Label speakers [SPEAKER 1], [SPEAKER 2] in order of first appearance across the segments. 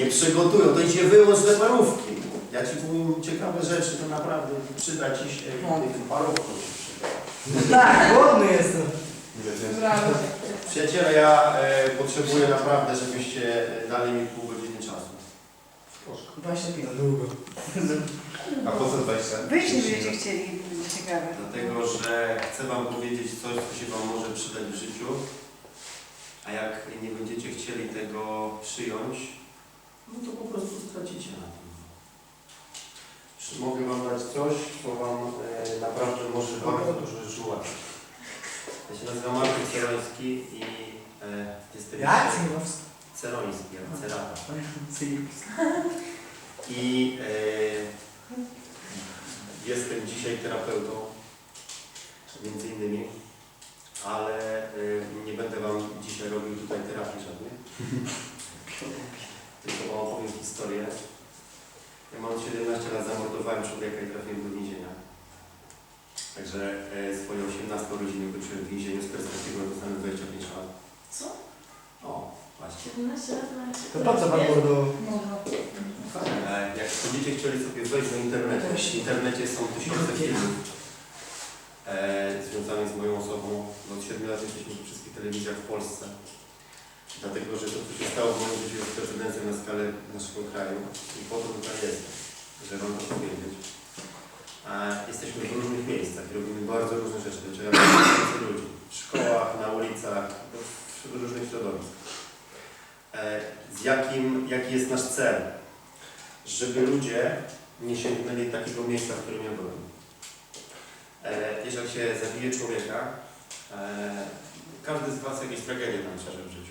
[SPEAKER 1] nie przygotują, to idzie wyłącz te parówki. Ja ci powiem ciekawe rzeczy, to naprawdę przyda ci się i tych parówków się przyda.
[SPEAKER 2] Tak, głodny jestem.
[SPEAKER 1] Przyjaciele, ja e, potrzebuję naprawdę, żebyście dali mi pół godziny czasu.
[SPEAKER 2] Właśnie piwo.
[SPEAKER 3] Długo.
[SPEAKER 1] A po co 20?
[SPEAKER 4] Wyjść nie będziecie chcieli, będzie ciekawe.
[SPEAKER 1] Dlatego, że chcę Wam powiedzieć coś, co się Wam może przydać w życiu, a jak nie będziecie chcieli tego przyjąć, no to po prostu stracicie na tym. Czy mogę Wam dać coś, co Wam e, naprawdę może bardzo dużo rzeczy ułatwić. Ja się nazywam Martin Ceroński i e, jestem
[SPEAKER 2] Jak?
[SPEAKER 1] Ceroński, jak Cerata. I e, jestem dzisiaj terapeutą, między innymi, ale e, nie będę Wam dzisiaj robił tutaj terapii żadnej. Tylko Wam opowiem historię. Ja mam 17 lat, zamordowałem człowieka i trafiłem do więzienia. Także e, swoją 18 rodzinę kończyłem w więzieniu z perspektywą dostanę 25 lat.
[SPEAKER 4] Co?
[SPEAKER 1] O, właśnie.
[SPEAKER 4] 17 lat na
[SPEAKER 3] To po co pan mordował?
[SPEAKER 1] E, Jak będziecie chcieli sobie wejść na internet, w internecie są tysiące filmów e, związanych z moją osobą. Od 7 lat jesteśmy w wszystkich telewizjach w Polsce. Dlatego, że to, co się stało w moim życiu jest precedencją na skalę naszego kraju. I po to tutaj jestem, żeby Wam to powiedzieć. E, jesteśmy w różnych miejscach i robimy bardzo różne rzeczy. Dociera do tysięcy ludzi. W szkołach, na ulicach, w różnych środowiskach. E, z jakim, jaki jest nasz cel? żeby ludzie nie sięgnęli takiego miejsca, w którym ja byłem. E, jak się zabije człowieka, e, każdy z Was jakieś tragedie tam przeżył w życiu.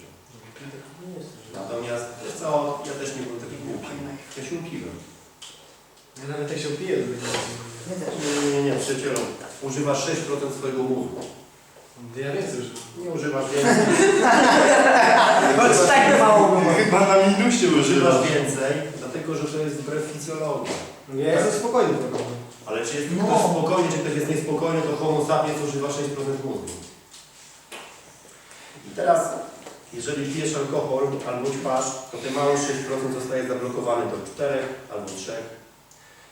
[SPEAKER 1] Natomiast, wiesz co, ja też nie byłem taki głupi. Ja się upiłem.
[SPEAKER 3] Ja nawet jak się opije, to
[SPEAKER 4] My też.
[SPEAKER 1] Nie, nie, nie, przyjacielu, używasz 6% swojego mózgu.
[SPEAKER 3] nie. Ja więcej już.
[SPEAKER 1] Nie używasz więcej.
[SPEAKER 2] Choć tak mało było.
[SPEAKER 3] Chyba na minusie
[SPEAKER 1] Używasz więcej, dlatego że to jest wbrew fizjologii.
[SPEAKER 3] Ja jestem spokojny po prostu.
[SPEAKER 1] Ale czy jest
[SPEAKER 2] No.
[SPEAKER 1] ktoś spokojny, czy ktoś jest niespokojny, to homo sapiens używa 6% mózgu. I teraz, jeżeli pijesz alkohol albo ćpasz, to te małe 6% zostaje zablokowane do 4 albo 3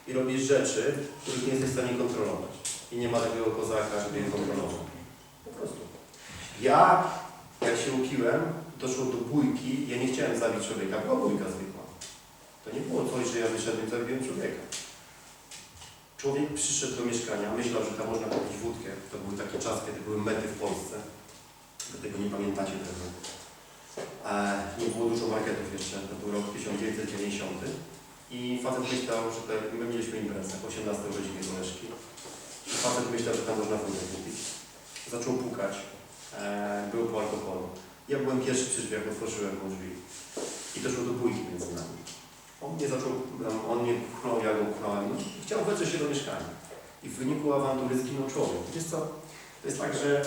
[SPEAKER 1] i robisz rzeczy, których nie jesteś w stanie kontrolować. I nie ma takiego kozaka, żeby je kontrolował. Po prostu. Ja, jak się upiłem, doszło do bójki, ja nie chciałem zabić człowieka, była bójka zwykła. To nie było coś, że ja wyszedłem i zabiłem człowieka. Człowiek przyszedł do mieszkania, myślał, że tam można kupić wódkę. To były takie czasy, kiedy były mety w Polsce. Do tego nie pamiętacie pewno. E, nie było dużo marketów jeszcze, to był rok 1990. I facet myślał, że te, my mieliśmy imprezę, 18 urodziny koleżki. Facet myślał, że tam można wódkę kupić. Zaczął pukać. E, był po alkoholu. Ja byłem pierwszy przy drzwiach, otworzyłem mu drzwi. I doszło do bójki między nami. On mnie zaczął, on mnie pchnął, ja go pchnąłem. No, i chciał wejść się do mieszkania. I w wyniku awantury zginął człowiek. Wiesz co, to jest tak, że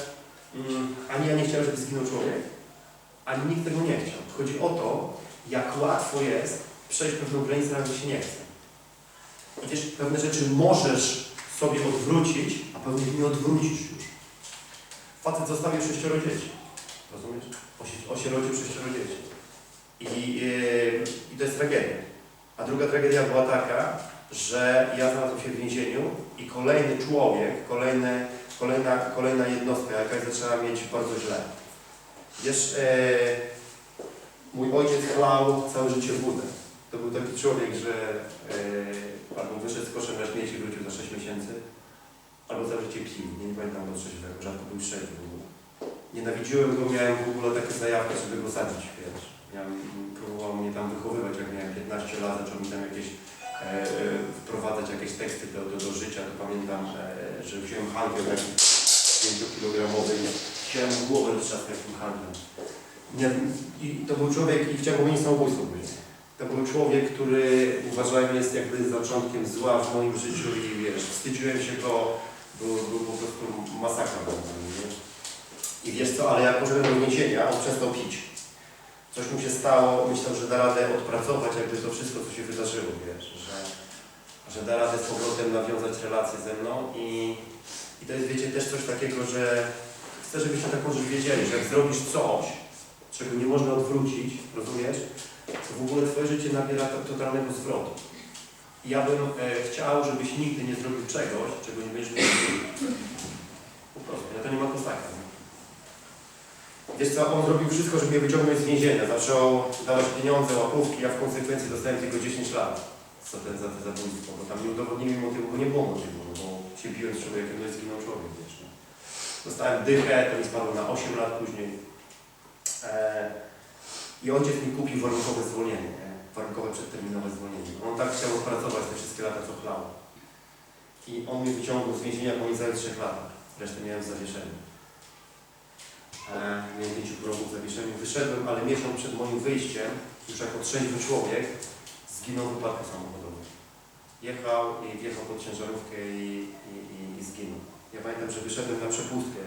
[SPEAKER 1] mm, ani ja nie chciałem, żeby zginął człowiek, ani nikt tego nie chciał. Chodzi o to, jak łatwo jest przejść pewną granicę, nawet się nie chce. Wiesz, pewne rzeczy możesz sobie odwrócić, a pewnych nie odwrócisz już. Facet zostawił sześcioro dzieci. Rozumiesz? Osi- Osierodził sześcioro dzieci. I, yy, I to jest tragedia. A druga tragedia była taka, że ja znalazłem się w więzieniu i kolejny człowiek, kolejny, kolejna, kolejna jednostka jakaś zaczęła mieć bardzo źle. Wiesz, e, mój ojciec chlał całe życie wódę. To był taki człowiek, że e, albo wyszedł z koszem na śmieci, wrócił za 6 miesięcy, albo całe życie pił. Nie, nie pamiętam go trzeźwego, rzadko był trzeźwy. Nienawidziłem go, miałem w ogóle takie zajawki, żeby go zabić, wiesz. Próbował mnie tam wychowywać, jak miałem 15 lat, zaczął mi tam jakieś e, e, wprowadzać jakieś teksty do, do, do życia, to pamiętam, e, że wziąłem handel taki 5-kilogramowy i chciałem głowę roztrzaskać tym handlem. Nie, I to był człowiek, i chciałem popełnić samobójstwo później. To był człowiek, który uważałem jest jakby zaczątkiem zła w moim życiu i wiesz, wstydziłem się go, był, był po prostu masakra? I wiesz co, ale jak poszedłem do więzienia, on przestał pić. Coś mu się stało, myślał, że da radę odpracować jakby to wszystko, co się wydarzyło, wiesz, że, że da radę z powrotem nawiązać relacje ze mną i, i to jest, wiecie, też coś takiego, że chcę, żebyście taką rzecz wiedzieli, że jak zrobisz coś, czego nie można odwrócić, rozumiesz, to w ogóle Twoje życie nabiera to- totalnego zwrotu. Ja bym e, chciał, żebyś nigdy nie zrobił czegoś, czego nie będziesz miał Po prostu, ja to nie mam kontaktu. Wiesz co, on zrobił wszystko, żeby mnie wyciągnąć z więzienia. Zaczął dawać pieniądze, łapówki, ja w konsekwencji dostałem tylko 10 lat za, ten, za te zabójstwo, bo tam nie udowodnili motywu, bo nie było motywu, bo się biłem z człowiekiem, no i zginął człowiek, wiesz. Dostałem dychę, to mi spadło na 8 lat później. E, I ojciec mi kupił warunkowe zwolnienie, nie? warunkowe przedterminowe zwolnienie. On tak chciał odpracować te wszystkie lata, co chlał. I on mnie wyciągnął z więzienia po niecałych 3 latach. Resztę miałem w zawieszeniu. E, miałem pięciu progów w zawieszeniu. Wyszedłem, ale miesiąc przed moim wyjściem, już jako trzeźwy człowiek, zginął w wypadku samochodowym. Jechał i wjechał pod ciężarówkę i, i, i, i zginął. Ja pamiętam, że wyszedłem na przepustkę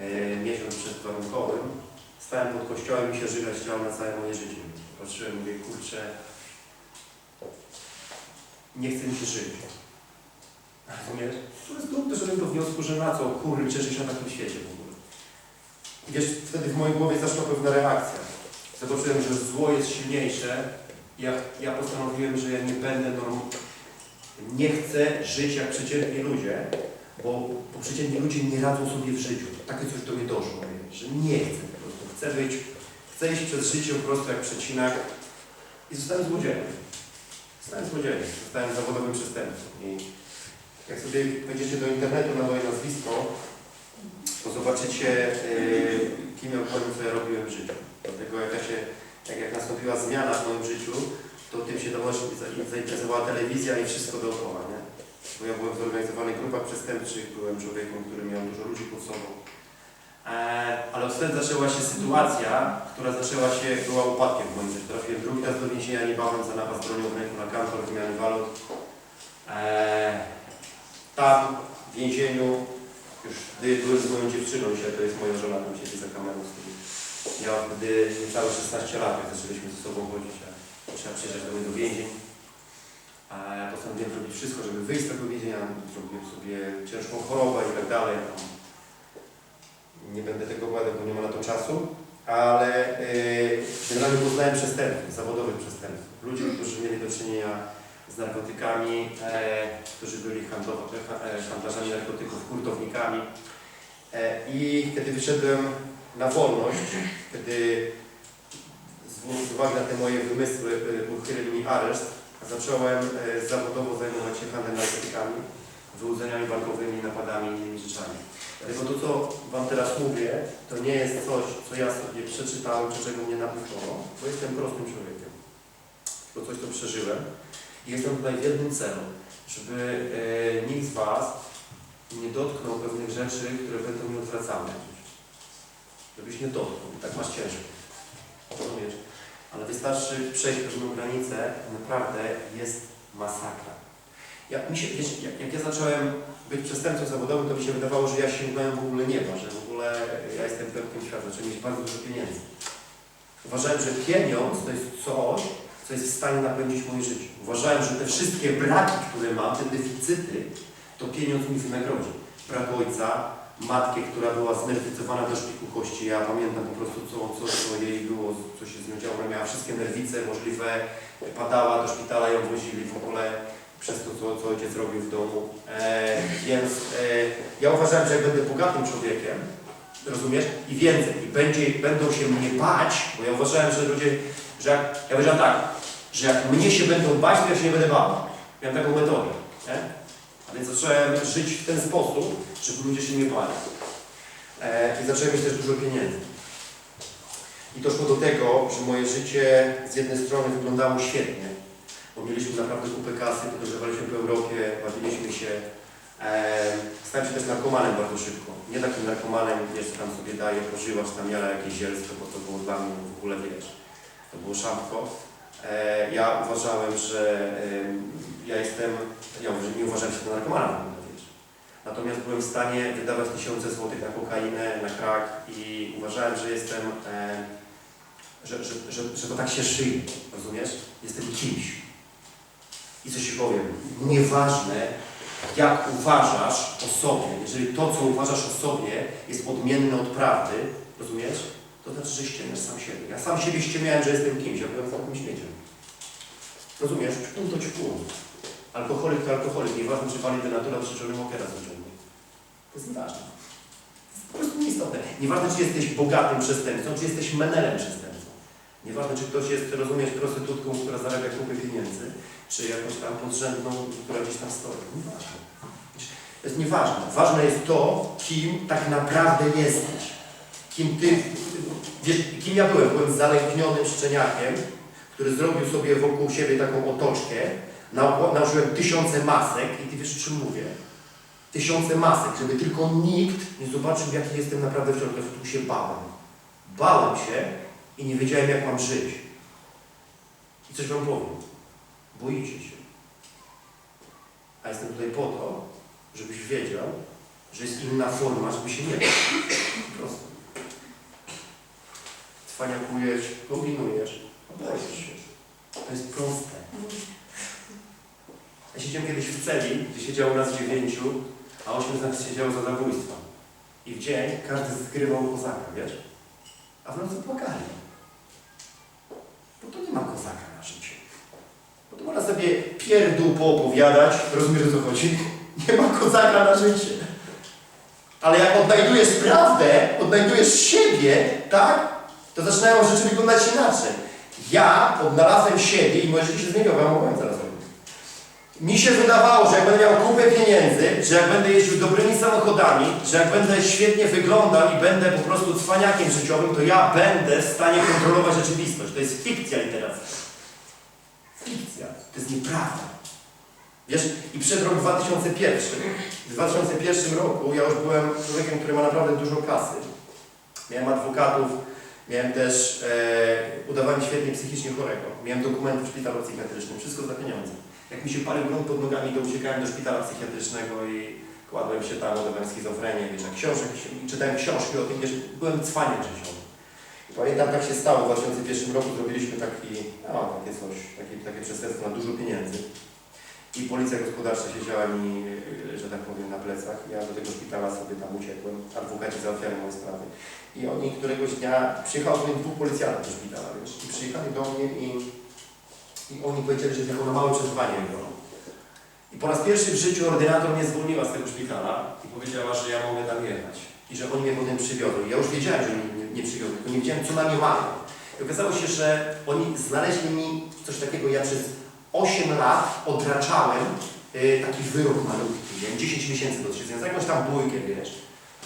[SPEAKER 1] e, miesiąc przed warunkowym. Stałem pod kościołem i się żyga chciał na całe moje życie. Patrzyłem, mówię, kurczę, nie chce mi się żyć. Rozumiesz? To jest trudne, doszedłem do wniosku, że na co kurczę żyć na takim świecie w ogóle. I wiesz, wtedy w mojej głowie zaszła pewna reakcja. Zobaczyłem, że zło jest silniejsze. Ja, ja postanowiłem, że ja nie będę norm... Nie chcę żyć jak przeciętni ludzie, bo, bo przeciętni ludzie nie radzą sobie w życiu. Takie coś do mnie doszło, że nie chcę po prostu. Chcę być, chcę iść przez życie po prostu jak przecinak i zostałem złodziejem. Zostałem złodziejem, zostałem zawodowym przestępcą. I jak sobie wejdziecie do internetu na moje nazwisko, to zobaczycie, yy, kim ja byłem, co ja robiłem w życiu. Dlatego jak, ja się, jak, jak nastąpiła zmiana w moim życiu, to tym się zainteresowała telewizja i wszystko dookoła, nie? Bo ja byłem w grupach przestępczych, byłem człowiekiem, który miał dużo ludzi pod sobą. E, ale od wtedy zaczęła się sytuacja, która zaczęła się, była upadkiem w moim. Trafiłem drugi raz do więzienia niebawem za napad bronią w ręku na kantor wymiany walut. E, tam w więzieniu, już gdy byłem z moją dziewczyną, dzisiaj to jest moja żona, tam siedzi za kamerą z tyłu. Ja wtedy niecałe 16 lat, jak zaczęliśmy ze sobą chodzić, a trzeba przyjeżdżać do mnie do więzień. Ja postanowiłem zrobić wszystko, żeby wyjść z tego więzienia. Zrobiłem sobie ciężką chorobę i tak dalej. Nie będę tego opowiadał, bo nie ma na to czasu. Ale yy, generalnie poznałem przestępców, zawodowych przestępców. Ludzi, którzy mieli do czynienia z narkotykami, e, którzy byli handlowo, e, handlarzami narkotyków, hurtownikami. E, I kiedy wyszedłem na wolność, kiedy z uwagi na te moje wymysły e, uchylili mi areszt, zacząłem e, zawodowo zajmować się handlem narkotykami, wyłudzeniami bankowymi, napadami i innymi rzeczami. Dlatego to, co Wam teraz mówię, to nie jest coś, co ja sobie przeczytałem, czy czego mnie nauczono, bo jestem prostym człowiekiem. To coś, co przeżyłem. I jestem tutaj w jednym celu, żeby e, nikt z Was nie dotknął pewnych rzeczy, które będą mi odwracane. Żebyś nie dotknął. Tak masz ciężko. Rozumiesz? Ale wystarczy przejść pewną granicę, naprawdę jest masakra. Jak, mi się, jak, jak ja zacząłem być przestępcą zawodowym, to mi się wydawało, że ja sięgnąłem w ogóle nieba, że w ogóle ja jestem pełnym świata, że mieć bardzo dużo pieniędzy. Uważałem, że pieniądz to jest coś, co jest w stanie napełnić moje życie. Uważałem, że te wszystkie braki, które mam, te deficyty, to pieniądz mi wynagrodzi. Brak ojca, matkę, która była znerwicowana do szpiku kości. Ja pamiętam po prostu, co, co, co jej było, co się z nią działo. Miała wszystkie nerwice możliwe, padała, do szpitala ją wozili w ogóle przez to, co, co ojciec robił w domu. E, więc e, ja uważałem, że jak będę bogatym człowiekiem, rozumiesz, i więcej, i będzie, będą się mnie bać, bo ja uważałem, że ludzie, że jak, ja powiedziałem tak, że jak mnie się będą bać, to ja się nie będę bał. Miałem taką metodę, nie? Więc zacząłem żyć w ten sposób, żeby ludzie się nie bali. E, I zacząłem mieć też dużo pieniędzy. I doszło do tego, że moje życie z jednej strony wyglądało świetnie, bo mieliśmy naprawdę kupę kasy, podróżowaliśmy po Europie, bawiliśmy się. E, stałem się też narkomanem bardzo szybko. Nie takim narkomanem, wiesz, tam sobie daje pożywać, tam jara jakieś zielsko, bo to było dla mnie w ogóle, wiesz, to było szamko. E, ja uważałem, że ja jestem, ja nie uważałem się za narkomana. Natomiast byłem w stanie wydawać tysiące złotych na kokainę, na krak i uważałem, że jestem, e, że, że, że, że to tak się szyje, rozumiesz? Jestem kimś. I co ci powiem, nieważne jak uważasz o sobie, jeżeli to, co uważasz o sobie jest odmienne od prawdy, rozumiesz? To znaczy, że ściemniasz sam siebie. Ja sam siebie ściemniałem, że jestem kimś, ja byłem takim śmieciem. Rozumiesz? Ćpun to ćpun. Alkoholik to alkoholik, nieważne czy wali denatura, czy Johnny Walkera codziennie. To jest nieważne. To jest po prostu nieistotne. Nieważne, czy jesteś bogatym przestępcą, czy jesteś menelem przestępcą. Nieważne, czy ktoś jest, rozumiesz, prostytutką, która zarabia kupy pieniędzy, czy jakąś tam podrzędną, która gdzieś tam stoi. Nieważne. To jest nieważne. Ważne jest to, kim tak naprawdę jesteś. Kim ty, wiesz, kim ja byłem? Byłem zalęknionym szczeniakiem, który zrobił sobie wokół siebie taką otoczkę, Nał- nałożyłem tysiące masek i ty wiesz, czym mówię? Tysiące masek, żeby tylko nikt nie zobaczył, jaki jestem naprawdę w środku. Ja tu się bałem. Bałem się i nie wiedziałem, jak mam żyć. I coś wam powiem. Boicie się. A jestem tutaj po to, żebyś wiedział, że jest inna forma, żeby się nie bać. Po prostu. Cwaniakujesz, kombinujesz, a boisz się. To jest proste. Ja siedziałem kiedyś w celi, gdzie siedziało nas dziewięciu, a ośmiu z nas siedziało za zabójstwo. I w dzień każdy zgrywał kozaka, wiesz? A w nocy płakali. Bo to nie ma kozaka na życie. Bo to można sobie pierdół poopowiadać, rozumiesz o co chodzi? Nie ma kozaka na życie. Ale jak odnajdujesz prawdę, odnajdujesz siebie, tak? To zaczynają rzeczy wyglądać inaczej. Ja odnalazłem siebie i moje się zmieniło, ja mogłem zaraz robić. Mi się wydawało, że jak będę miał kupę pieniędzy, że jak będę jeździł dobrymi samochodami, że jak będę świetnie wyglądał i będę po prostu cwaniakiem życiowym, to ja będę w stanie kontrolować rzeczywistość. To jest fikcja literacka. Fikcja. To jest nieprawda. Wiesz, i przed rok 2001, w 2001 roku ja już byłem człowiekiem, który ma naprawdę dużo kasy. Miałem adwokatów, miałem też, e, udawałem świetnie psychicznie chorego. Miałem dokumenty w szpitalu psychiatrycznym, wszystko za pieniądze. Jak mi się palił grunt pod nogami, to uciekałem do szpitala psychiatrycznego i kładłem się tam, udawałem schizofrenię, wiesz, a książek, czytałem książki o tym, wiesz, byłem cwaniem. I pamiętam, tak się stało, w 2001 roku zrobiliśmy taki, no, takie coś, takie, takie przestępstwo na dużo pieniędzy. I policja gospodarcza siedziała mi, e, że tak powiem, na plecach. Ja do tego szpitala sobie tam uciekłem. Adwokaci załatwiali moje sprawy. I oni któregoś dnia, przyjechało do mnie dwóch policjantów do szpitala, wiesz, i przyjechali do mnie i, i oni powiedzieli, że jako na małe przezwanie go. I po raz pierwszy w życiu ordynator mnie zwolniła z tego szpitala i powiedziała, że ja mogę tam jechać. I że oni mnie potem przywiozą. I ja już wiedziałem, że mnie nie, nie przywiozą, tylko nie wiedziałem, co na mnie mają. I okazało się, że oni znaleźli mi coś takiego, ja przez 8 lat odraczałem y, taki wyrok malutki, miałem 10 miesięcy do odsiedzenia, za jakąś tam bójkę, wiesz,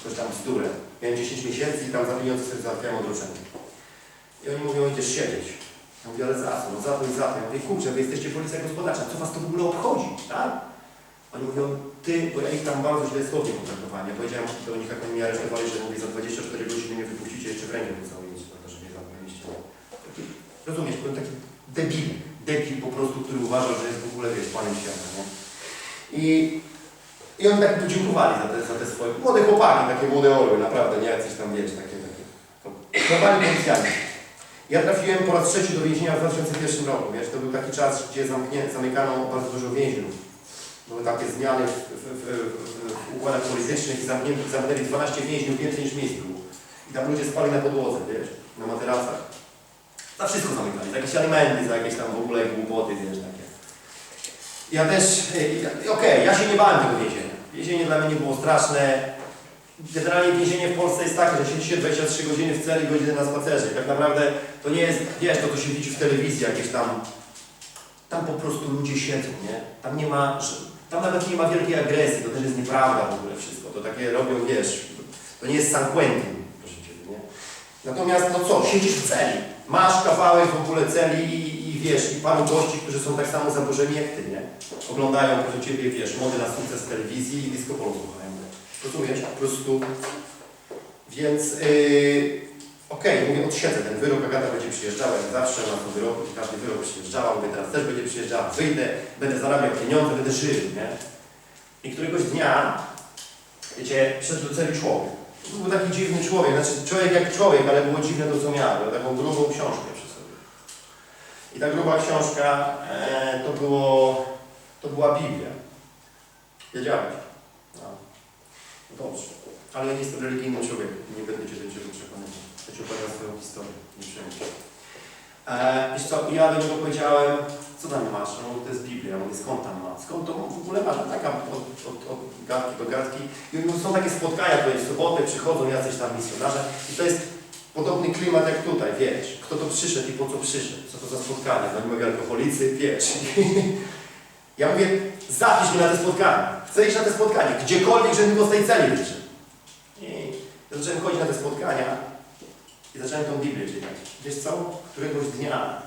[SPEAKER 1] coś tam bzdurę. Miałem 10 miesięcy i tam za pieniądze sobie załatwiałem odroczenie. I oni mówią, idziesz siedzieć. Ja mówię, ale za co? No za to i za to. Ja mówię, kurczę, wy jesteście policja gospodarcza, co was to w ogóle obchodzi, tak? Oni mówią, ty, bo ja ich tam bardzo źle słownie potraktowałem. Ja powiedziałem do nich, jak oni mnie aresztowali, że mówię, za 24 godziny mnie wypuścicie, jeszcze w rękę pocałujecie, prawda, że mnie zamknęliście. Rozumiesz, byłem taki debil, debil po prostu, który uważał, że jest w ogóle, wiesz, panem świata, nie? I, i oni tak podziękowali za te, za te swoje, młode chłopaki, takie młode orły, naprawdę, nie jacyś tam, wiesz, takie, takie, normalni policjanci. Ja trafiłem po raz trzeci do więzienia w 2001 roku, wiesz, to był taki czas, gdzie zamknie, zamykano bardzo dużo więźniów. Były takie zmiany w, w, w, w, układach politycznych i zamknęli 12 więźniów więcej niż miejsc było. I tam ludzie spali na podłodze, wiesz, na materacach. Za wszystko zamykali, za jakieś alimenty, za jakieś tam w ogóle głupoty, wiesz, takie. Ja też, y, okej, ja się nie bałem tego więzienia. Więzienie dla mnie nie było straszne. Generalnie więzienie w Polsce jest takie, że siedzi się 23 godziny w celi, godzinę na spacerze. Tak naprawdę to nie jest, wiesz, to co się widzi w telewizji, jakieś tam tam po prostu ludzie siedzą, nie? Tam nie ma, tam nawet nie ma wielkiej agresji, to też jest nieprawda w ogóle wszystko. To takie robią, wiesz, to nie jest San Quentin, proszę Ciebie, nie? Natomiast, no co, siedzisz w celi, masz kawałek w ogóle celi i, i wiesz, i paru gości, którzy są tak samo zaburzeni jak Ty, nie? Oglądają proszę Ciebie, wiesz, mody na sukces telewizji i disco polo słuchają. Rozumiesz? Po prostu. Więc, yy, Okej, mówię, odsiedzę ten wyrok, Agata będzie przyjeżdżała jak zawsze, na to wyrok, każdy wyrok przyjeżdżała, mówię, teraz też będzie przyjeżdżała, wyjdę, będę zarabiał pieniądze, będę żył, nie? I któregoś dnia, wiecie, przyszedł do celi człowiek. To był taki dziwny człowiek, znaczy człowiek jak człowiek, ale było dziwne to, co miał, taką grubą książkę przy sobie. I ta gruba książka e, to było, to była Biblia. Wiedziałeś? No. Dobrze. Ale ja nie jestem religijnym człowiekiem, nie będę cię do niczego przekonywał. Ja Ci opowiem swoją historię, nie przejmuj się. E, co, ja do niego powiedziałem, co tam masz? No to jest Biblia. Mówię, skąd tam ma? Skąd to w ogóle masz? No taka od, od, od gadki do gadki. I mówią, są takie spotkania tutaj w sobotę, przychodzą jacyś tam misjonarze i to jest podobny klimat jak tutaj, wiesz. Kto to przyszedł i po co przyszedł? Co to za spotkanie? No nie alkoholicy, wiesz. ja mówię, zapisz mnie na te spotkanie. Chcę iść na te spotkanie. Gdziekolwiek, żebym tylko z tej celi wyszedł. I zacząłem chodzić na te spotkania i zacząłem tą Biblię czytać. Wiesz co? Któregoś dnia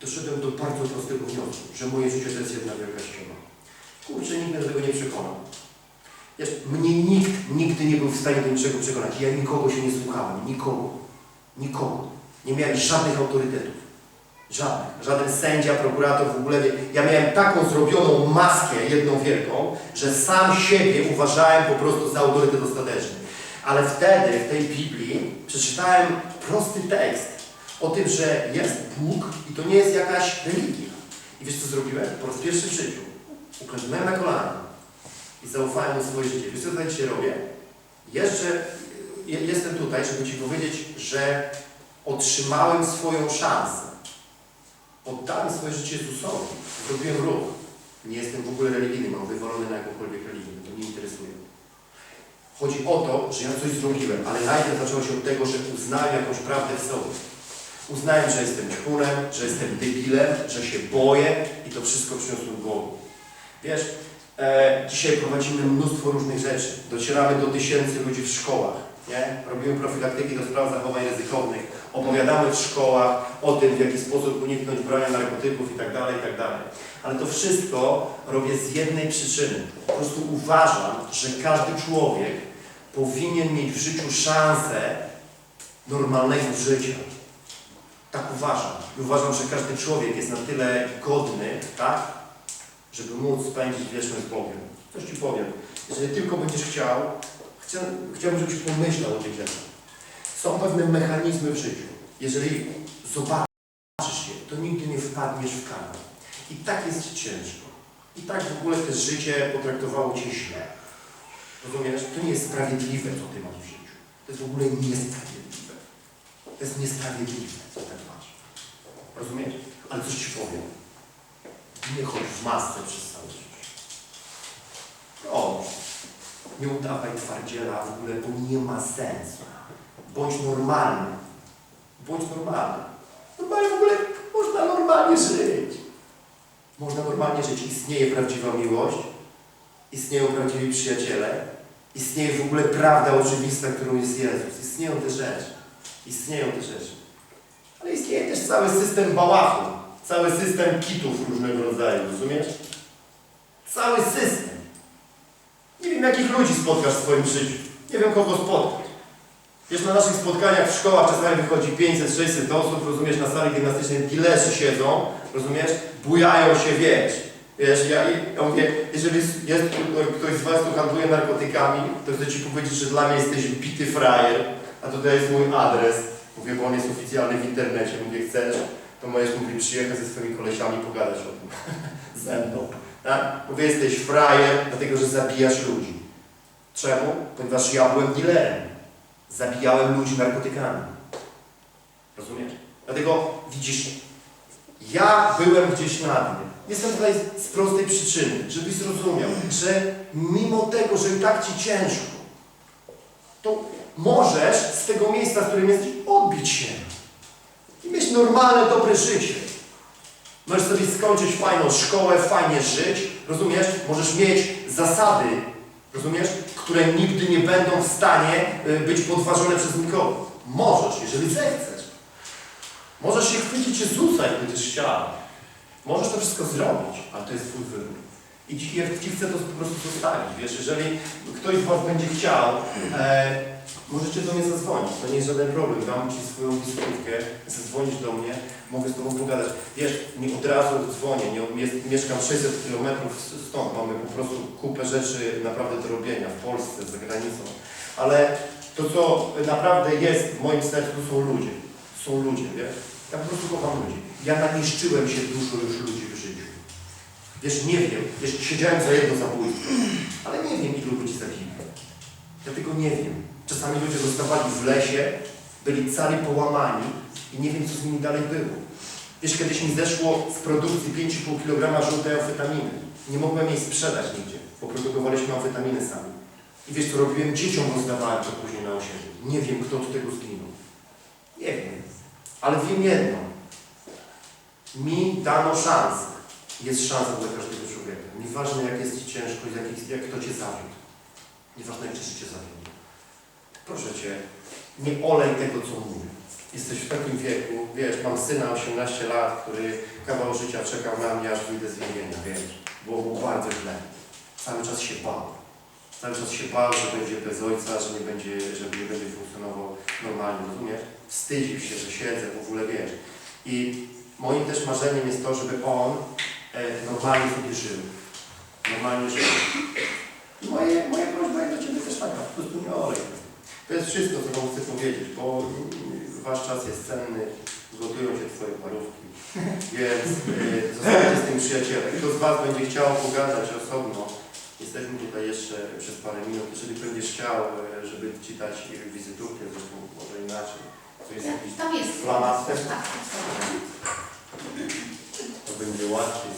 [SPEAKER 1] doszedłem do bardzo prostego wniosku, że moje życie to jest jedna wielka ściema. Kurczę, nikt mnie do tego nie przekonał. Wiesz, mnie nikt nigdy nie był w stanie do niczego przekonać. Ja nikogo się nie słuchałem. Nikogo. Nikogo. Nie miałem żadnych autorytetów. Żadnych. Żaden sędzia, prokurator w ogóle nie. Ja miałem taką zrobioną maskę jedną wielką, że sam siebie uważałem po prostu za autorytet ostateczny. Ale wtedy w tej Biblii przeczytałem prosty tekst o tym, że jest Bóg i to nie jest jakaś religia. I wiesz co zrobiłem? Po raz pierwszy w życiu uklęknąłem na kolana i zaufałem mu swoje życie. Wiesz co tutaj dzisiaj robię? Jeszcze je- jestem tutaj, żeby Ci powiedzieć, że otrzymałem swoją szansę. Oddałem swoje życie Jezusowi. Zrobiłem ruch. Nie jestem w ogóle religijny, mam wywalony na jakąkolwiek religię. To mnie nie interesuje. Chodzi o to, że ja coś zrobiłem, ale najpierw zaczęło się od tego, że uznałem jakąś prawdę w sobie. Uznałem, że jestem ćpunem, że jestem debilem, że się boję i to wszystko przyniosłem Bogu. Wiesz, e, dzisiaj prowadzimy mnóstwo różnych rzeczy. Docieramy do tysięcy ludzi w szkołach. Nie? Profilaktyki do spraw zachowań ryzykownych. Opowiadamy w szkołach o tym, w jaki sposób uniknąć brania narkotyków itd., itd. Ale to wszystko robię z jednej przyczyny. Po prostu uważam, że każdy człowiek powinien mieć w życiu szansę normalnego życia. Tak uważam. I uważam, że każdy człowiek jest na tyle godny, tak, żeby móc spędzić wieczność z Bogiem. Coś Ci powiem. Jeżeli tylko będziesz chciał, chciałbym, żebyś pomyślał o tych rzeczach. Są pewne mechanizmy w życiu. Jeżeli zobaczysz je, to nigdy nie wpadniesz w kanał. I tak jest Ci ciężko. I tak w ogóle też życie potraktowało Cię źle. Rozumiesz? To nie jest sprawiedliwe, co Ty masz w życiu. To jest w ogóle niesprawiedliwe. To jest niesprawiedliwe, co tak masz. Rozumiesz? Ale coś Ci powiem. Nie chodź w masce przez całe życie. O, nie udawaj twardziela w ogóle, bo nie ma sensu. Bądź normalny. Bądź normalny. Normalnie w ogóle można normalnie żyć. Można normalnie żyć. Istnieje prawdziwa miłość. Istnieją prawdziwi przyjaciele. Istnieje w ogóle prawda oczywista, którą jest Jezus. Istnieją te rzeczy. Istnieją te rzeczy. Ale istnieje też cały system bałachu. Cały system kitów różnego rodzaju. Rozumiesz? Cały system. Jakich ludzi spotkasz w swoim życiu. Nie wiem, kogo spotkasz. Wiesz, na naszych spotkaniach w szkołach czasami wychodzi 500-600 osób, rozumiesz, na sali gimnastycznej dilerzy siedzą, rozumiesz, bujają się, wiesz. Wiesz, ja, ja mówię, jeżeli jest, ktoś z Was, kto handluje narkotykami, to chcę Ci powiedzieć, że dla mnie jesteś bity frajer, a tutaj jest mój adres. Mówię, bo on jest oficjalny w internecie. Mówię, chcesz, to możesz mówi, przyjechać ze swoimi kolesiami pogadać o tym. Ze mną. Tak? Mówię, jesteś frajer, dlatego że zabijasz ludzi. Czemu? Ponieważ ja byłem dealerem. Zabijałem ludzi narkotykami. Rozumiesz? Dlatego widzisz, ja byłem gdzieś na dnie. Jestem tutaj z prostej przyczyny, żebyś zrozumiał, że mimo tego, że i tak Ci ciężko, to możesz z tego miejsca, w którym jesteś, odbić się i mieć normalne, dobre życie. Możesz sobie skończyć fajną szkołę, fajnie żyć, rozumiesz? Możesz mieć zasady, rozumiesz? Które nigdy nie będą w stanie y, być podważone przez nikogo. Możesz, jeżeli zechcesz. Możesz się chwycić Jezusa, jak będziesz chciał. Możesz to wszystko zrobić, ale to jest Twój wybór. I ci, ja ci to po prostu zostawić, wiesz, jeżeli ktoś z Was będzie chciał, e, możecie do mnie zadzwonić, to nie jest żaden problem, dam Ci swoją wizytówkę, zadzwonić do mnie, mogę z Tobą pogadać. Wiesz, nie od razu dzwonię, nie, mieszkam 600 km stąd, mamy po prostu kupę rzeczy naprawdę do robienia w Polsce, za granicą, ale to, co naprawdę jest w moim sercu, są ludzie. Są ludzie, wiesz? Ja po prostu kocham ludzi. Ja naniszczyłem się dużo już ludzi w życiu. Wiesz, nie wiem, wiesz, siedziałem za jedno zabójstwo, ale nie wiem, ilu ludzi zabiłem. Ja tego nie wiem. Czasami ludzie zostawali w lesie, byli cali połamani i nie wiem, co z nimi dalej było. Wiesz, kiedyś mi zeszło z produkcji 5,5 kg żółtej amfetaminy. Nie mogłem jej sprzedać nigdzie, bo produkowaliśmy amfetaminę sami. I wiesz, co robiłem? Dzieciom rozdawałem to później na osiedlu. Nie wiem, kto od tego zginął. Nie wiem. Ale wiem jedno. Mi dano szansę. Jest szansa dla każdego człowieka. Nieważne, jak jest Ci ciężko, jak, jak kto Cię zawiódł. Nieważne, jak Cię życie zawiódł. Proszę Cię, nie olej tego, co mówię. Jesteś w takim wieku, wiesz, mam syna 18 lat, który kawał życia czekał na mnie, aż wyjdę z więzienia, wiesz. Było mu bardzo źle. Cały czas się bał. Cały czas się bał, że będzie bez ojca, że nie będzie, że nie będzie funkcjonował normalnie, rozumiesz? Wstydził się, że siedzę, w ogóle wiesz. I moim też marzeniem jest to, żeby on e, normalnie sobie żył. Normalnie żył. I moje, moja prośba jest do Ciebie też taka, po prostu nie olej. To jest wszystko, co Wam chcę powiedzieć, bo Wasz czas jest cenny, zgotują się Twoje parówki, więc y, zostańcie z tym przyjacielem. Kto z Was będzie chciał pogadać osobno, jesteśmy tutaj jeszcze przez parę minut, jeżeli będziesz chciał, y, żeby Ci dać wizytówkę, zresztą może inaczej, to jest jakiś
[SPEAKER 5] Tam jest.
[SPEAKER 1] flamaster,
[SPEAKER 5] Tak, tak.
[SPEAKER 1] to będzie łatwiej.